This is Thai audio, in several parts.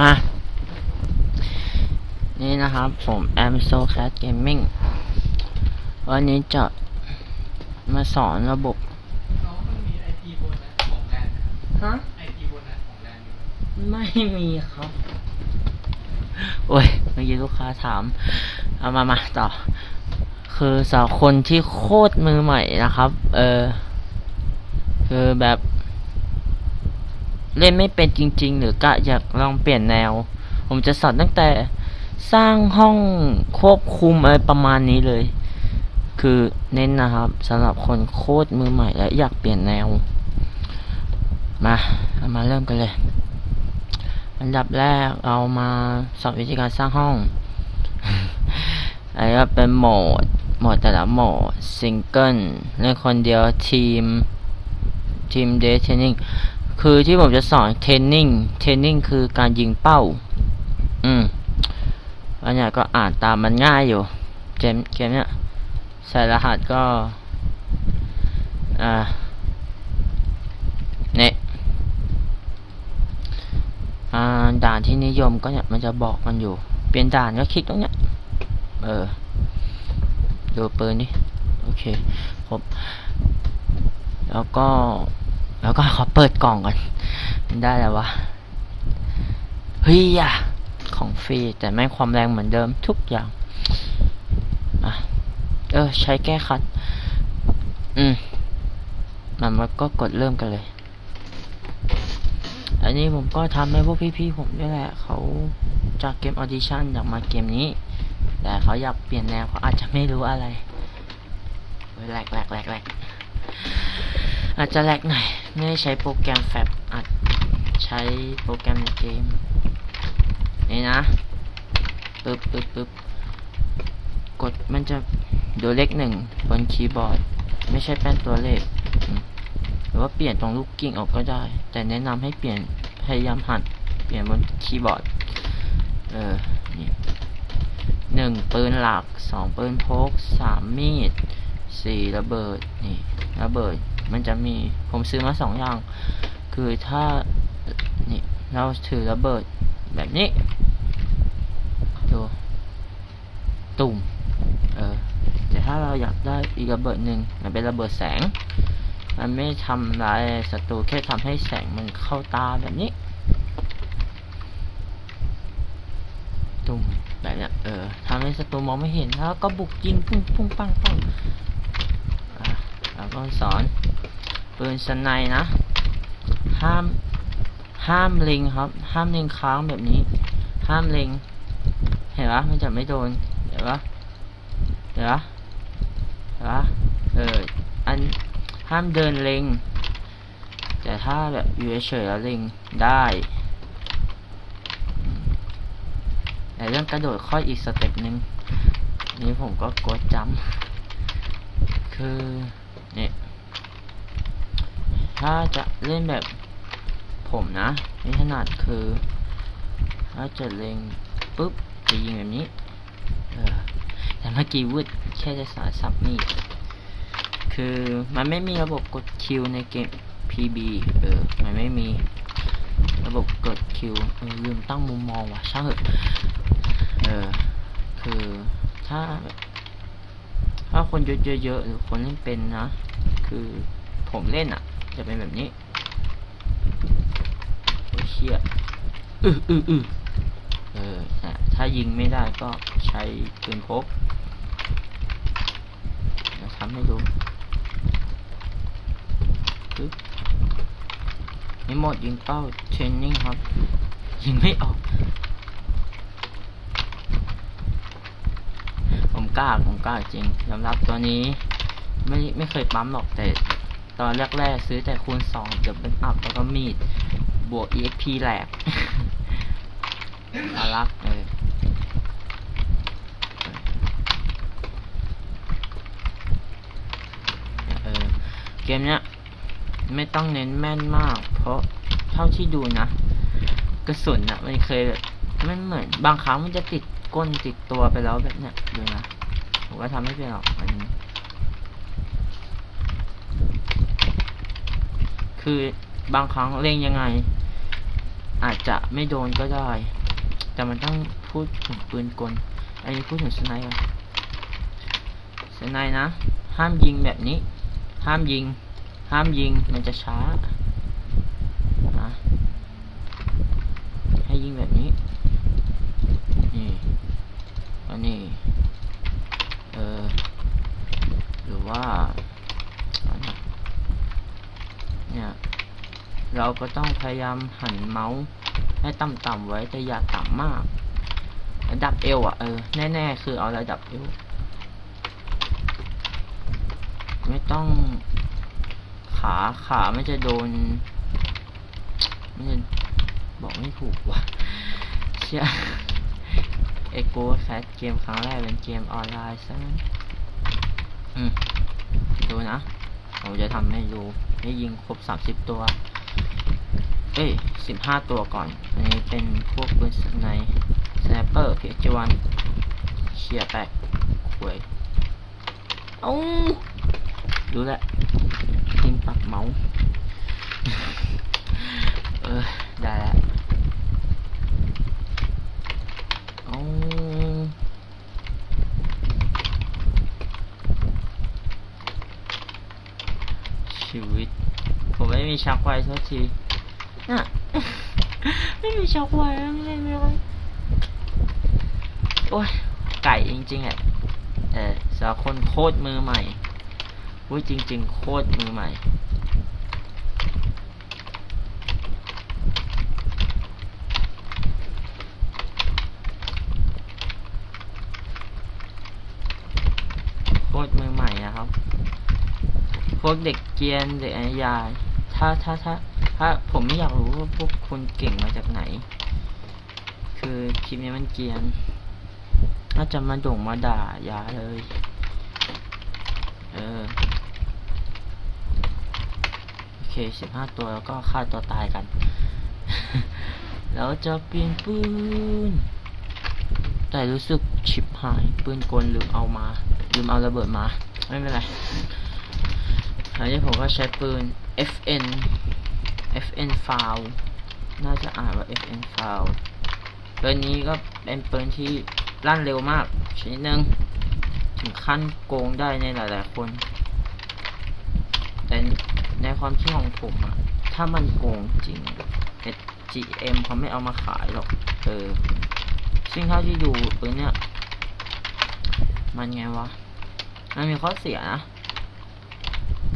อะ นี่นะครับ ผม am so cat gaming วันนี้จะมาสอนระบบน้องมันมีไอพีโบนัสของแลนด์นะครับฮะไอพีโบนัสของแลนด์อยู่ไม่มีครับ โอ้ย เมื่อกี้ลูกค้าถาม เอามามาต่อ คือสาวคนที่โคตรมือใหม่นะครับ เออ คือแบบ เล่นไม่เป็นจริง ๆ หรือกะอยากลองเปลี่ยนแนว ผมจะสอนตั้งแต่สร้างห้องควบคุมอะไรประมาณนี้เลย คือเน้นนะครับสำหรับคนโคตรมือใหม่และอยากเปลี่ยนแนว มาเรามาเริ่มกันเลย อันดับแรกเรามาสอนวิธีการสร้างห้องอันนี้ก็เป็นโหมดโหมดแต่ละโหมดซิงเกิลเล่นคนเดียวทีมทีมเดทเทนนิ่ง คือที่ผมจะสอนเทรนนิ่ง เทรนนิ่งคือการยิงเป้า อืม อันเนี้ยก็อ่านตามมันง่ายอยู่ เกมเกมเนี้ยใส่รหัสก็ อ่าเนี่ยอ่าด่านที่นิยมก็เนี่ยมันจะบอกมันอยู่ เปลี่ยนด่านก็คลิกตรงเนี้ย เออ ดูปืนนี่โอเค ครบแล้วก็ แล้วก็ขอเปิดกล่องก่อนได้แล้ววะเฮ้ยอะของฟรีแต่ไม่ความแรงเหมือนเดิมทุกอย่างอะเออ ใช้แก้คัด อืมมันมันก็กดเริ่มกันเลย อันนี้ผมก็ทำให้พวกพี่ๆผมด้วยแหละ เขาจากเกมออดิชั่นอยากมาเกมนี้ แต่เขาอยากเปลี่ยนแนวเขาอาจจะไม่รู้อะไรแหลกแหลกแหลกแหลก อาจจะแลกหน่อยไม่ใช้โปรแกรมแฟบอาจใช้โปรแกรมในเกม นี่นะปึ๊บปึ๊บปึ๊บกดมันจะดูเลขหนึ่งบนคีย์บอร์ด ไม่ใช่แป้นตัวเลข หรือว่าเปลี่ยนตรงลูกกิ้งออกก็ได้ แต่แนะนำให้เปลี่ยนพยายามหัดเปลี่ยนบนคีย์บอร์ด เออนี่หนึ่งปืนหลักสองปืนพกสามมีดสี่ระเบิด นี่ ระเบิด มันจะมีผมซื้อมาสองอย่าง คือถ้านี่เราถือระเบิดแบบนี้ดูตุ่มเออแต่ถ้าเราอยากได้อีกระเบิดหนึ่งมันเป็นระเบิดแสง มันไม่ทำร้ายศัตรูแค่ทำให้แสงมันเข้าตาแบบนี้ ตุ่มแบบเนี้ยเออทำให้ศัตรูมองไม่เห็นแล้วก็บุกยิงปุ้งปุ้งปังปัง ล้วก็สอนปืนสไนนะ ห้าม ห้ามเล็งครับ ห้ามเล็งค้างแบบนี้ ห้ามเล็งเห็นปะมันจะไม่โดนเห็นปะเห็นปะเห็นปะเออ อัน ห้ามเดินเล็งแต่ถ้าแบบอยู่เฉยๆแล้วเล็งได้แต่เรื่องกระโดดค่อยอีกสเต็ปหนึ่งนี่ผมก็กดจำคือ นี่ยถ้าจะเล่นแบบผมนะนี่ถนัดคือ ถ้าจะเล็งปุ๊บจะยิงแบบนี้เออแต่เมื่อกี้วืดแค่จะสาสับมีดคือมันไม่มีระบบกดคิวในเกม PB เออมันไม่มีระบบกดคิวลืมตั้งมุมมองว่ะช่างเถอะเออคือถ้า ถ้าคนเยอะๆหรือคนเล่นเป็นนะ คือผมเล่นอะ จะเป็นแบบนี้โอ้ยเชี่ยอืออืออือเออแต่ถ้ายิงไม่ได้ก็ใช้ปืนพกเดี๋ยวทำให้ดูปึ๊บนี่หมดยิงเป้าเทรนนิ่งครับ ยิงไม่ออก ผม กล้าผมกล้าจริงยอมรับตัวนี้ ไม่ไม่เคยปั๊มหรอกแต่ ตอนแรกๆซื้อแต่คูณสองเดี๋ยวเป็นอัพแล้วก็มีด บวก EXP แหลกอารักเออเออ เกมเนี้ยไม่ต้องเน้นแม่นมาก เพราะเท่าที่ดูนะกระสุนอะมันเคยแบบไม่เหมือนบางครั้งมันจะติดก้นติดตัวไปแล้วแบบเนี้ยดูนะ ผมก็ทำไม่เป็นหรอกอันนี้คือบางครั้งเล่งยังไง อาจจะไม่โดนก็ได้ แต่มันต้องพูดถึงปืนกล อันนี้พูดถึงสไนค์สไนนะ ห้ามยิงแบบนี้ ห้ามยิง ห้ามยิงมันจะช้าให้ยิงแบบนี้นี่อันนี้ เออ หรือว่าอันนี้เนี่ย เราก็ต้องพยายามหันเมาส์ให้ต่ำๆไว้แต่อย่าต่ำมาก ระดับเอวอะเออแน่ๆคือเอาระดับเอวไม่ต้องขาขาไม่จะโดนไม่จะบอกไม่ถูกว่ะเชื่อเอโกแคสเกมครั้งแรกเป็นเกมออนไลน์ซะงั้นอืมดูนะ ผมจะทำให้ดูให้ยิงครบสามสิบตัว เอ้ยสิบห้าตัวก่อน อันนี้เป็นพวกปืนสไนสไนเปอร์เพจวันเชียแตกหวยเอาดูแหละยิงปรับเมาส์เออ ได้แล้วเอาชีวิต ผมไม่มีชักไว้สักที น่ะไม่มีชักไว้เล่นไม่ไหวโอ้ยไก่จริงๆอะเออสาวคนโคตรมือใหม่อุ้ยจริง ๆ โคตรมือใหม่โคตรมือใหม่นะครับ พวกเด็กเกียนเด็กอนุญาตถ้าถ้าถ้า ถ้าผมไม่อยากรู้ว่าพวกคุณเก่งมาจากไหน คือคลิปนี้มันเกียนน่าจะมาด่งมาด่ายาเลย เออ โอเคสิบห้าตัวแล้วก็ฆ่าตัวตายกัน แล้วจะเปลี่ยนปืน แต่รู้สึกชิบหาย ปืนกลลืมเอามา ลืมเอาระเบิดมา ไม่เป็นไรอันนี้ผมก็ใช้ปืน FN FN foul น่าจะอ่านว่า FN foul ปืนนี้ก็เป็นปืนที่ลั่นเร็วมากชนิดหนึ่งถึงขั้นโกงได้ในหลาย ๆ คน แต่ในความคิดของผมอะถ้ามันโกงจริง GM เขาไม่เอามาขายหรอก เออ ซึ่งเท่าที่ดูปืนเนี้ยมันไงวะ มันมีข้อเสียนะ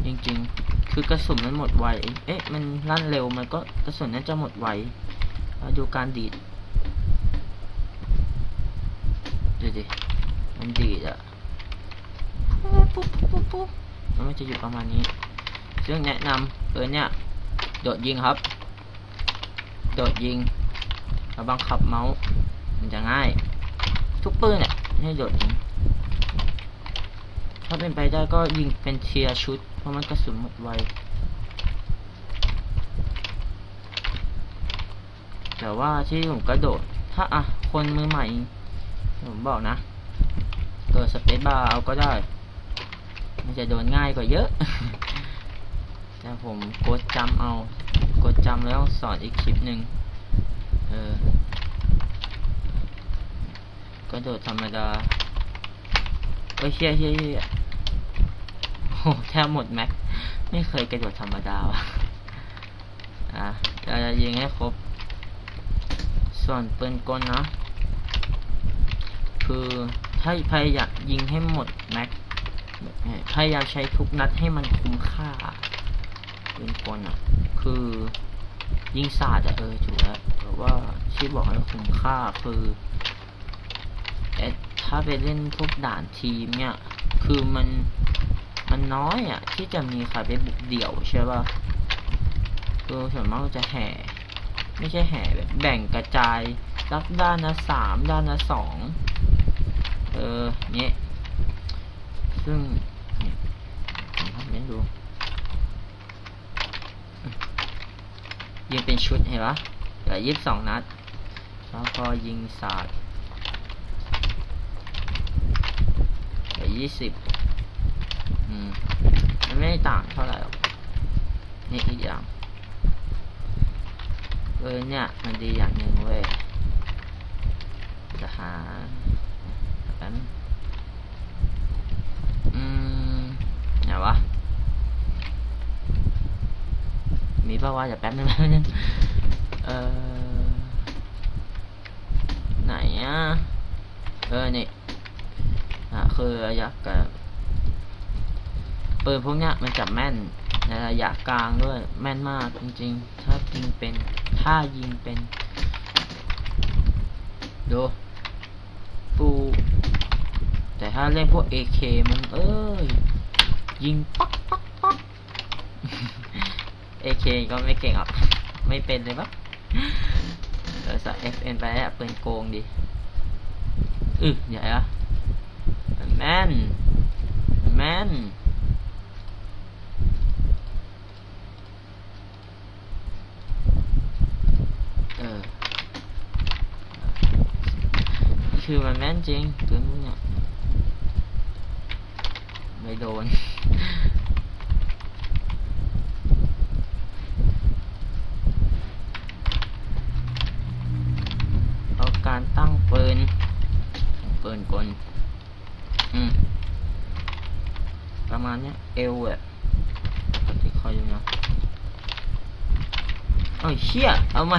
จริง ๆ คือกระสุนมันหมดไว เอ๊ะ มันลั่นเร็ว มันก็กระสุนนั้นจะหมดไวมาดูการดีด ดูดิ มันดีดอะปุ๊บปุ๊บปุ๊บปุ๊บแล้วมันจะอยู่ประมาณนี้ ซึ่งแนะนำปืนเนี่ย โดดยิงครับ โดดยิงแล้วบังคับเมาส์ มันจะง่าย ทุกปืนเนี่ยให้โดดยิง ถ้าเป็นไปได้ก็ยิงเป็นเทียชุด เพราะมันกระสุนหมดไว แต่ว่าที่ผมกระโดด ถ้าอะ คนมือใหม่ ผมบอกนะ เกิดสเปซบาร์เอาก็ได้ มันจะโดนง่ายกว่าเยอะ แต่ผมกดจำเอา กดจำแล้วสอนอีกคลิปหนึ่งเออกระโดดธรรมดาเอ้ยเฮียเฮียเฮีย โอ้แทบหมดแม็ก ไม่เคยกระโดดธรรมดาวะอะจะยิงให้ครบ ส่วนปืนกลนะ คือถ้าพยายามยิงให้หมดแม็ก พยายามใช้ทุกนัดให้มันคุ้มค่าปืนกลอะ คือยิงสาดอะเออถูกแล้วแต่ว่าที่บอกให้คุ้มค่าคือเอถ้าไปเล่นพวกด่านทีมเนี่ย คือมัน มันน้อยอะ ที่จะมีใครไปบุกเดี่ยวใช่ป่ะคือส่วนมากจะแห่ ไม่ใช่แห่แบบแบ่งกระจายสักด้านละสามด้านละสองเออเนี่ยซึ่งเนี่ดูยิงเป็นชุดเห็นปะเหลือยี่สิบสองนัด แล้วก็ยิงสาดเหลือยี่สิบ อืมมันไม่ต่างเท่าไหร่หรอกนี่อีกอย่างเออเนี่ย มันดีอย่างหนึ่งเว้ยจะหาแป๊บนอืมไหนวะ มีป่าวว่าจะแป๊บนึงแป๊บนึงเออไหนอะเออ นี่อะคือระยะกับ ปืนพวกเนี้ยมันจับแม่นในระยะกลางด้วยแม่นมากจริงๆ ถ้ายิงเป็นถ้ายิงเป็น ดูปูแต่ถ้าเล่นพวก AK มันเอ้ย ยิงปักปักปัก AK ก็ไม่เก่งหรอกไม่เป็นเลยปะเออใส่ FN ไปแล้วปืนโกงดิอึใหญ่อะแม่นแม่น เออ คือมันแม่นจริงปืนพวกเนี้ยไม่โดนเอาการตั้งปืนปืนกลอืมประมาณเนี้ยเอวอะปกติคอยดูนะเอ้ยเชี่ยเอาไหม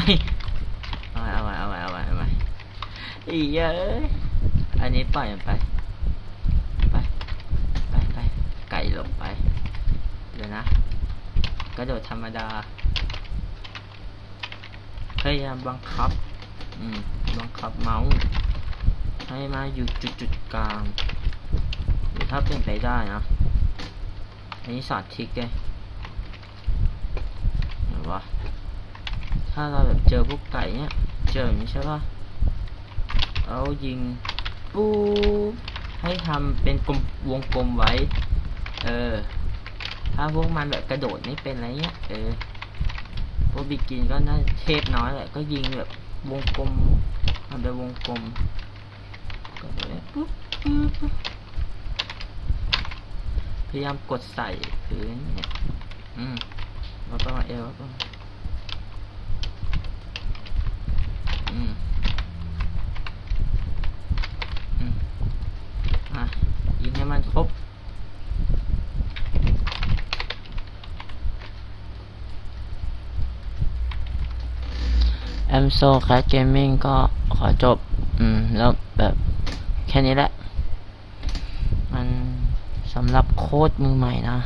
อีเย้ยอันนี้ปล่อยมันไปไปไปไปไก่ลงไป เดี๋ยวนะ กระโดดธรรมดาพยายามบังคับ อืม บังคับเมาส์ให้มาอยู่จุดจุดกลางหรือถ้าเป็นไปได้นะ อันนี้สาธิตเลยไหนวะถ้าเราแบบเจอพวกไก่เนี่ยเจออย่างนี้ใช่ปะ เอายิงปูให้ทำเป็นกลมวงกลมไว้ เออ ถ้าพวกมันแบบกระโดดไม่เป็นอะไรเงี้ย เออ พวกบิกินก็น่าเทพน้อยแหละ ก็ยิงแบบวงกลมทำเป็นวงกลมก็แบบปุ๊บปุ๊บพยายามกดใส่พื้นเนี่ย อืมแล้วประมาเอวแล้วก็อืม อืม อะ ยิงให้มันครบ แอมโซแคสเกมมิ่งก็ขอจบ อืม แล้วแบบแค่นี้แหละ มันสำหรับโค้ดมือใหม่นะ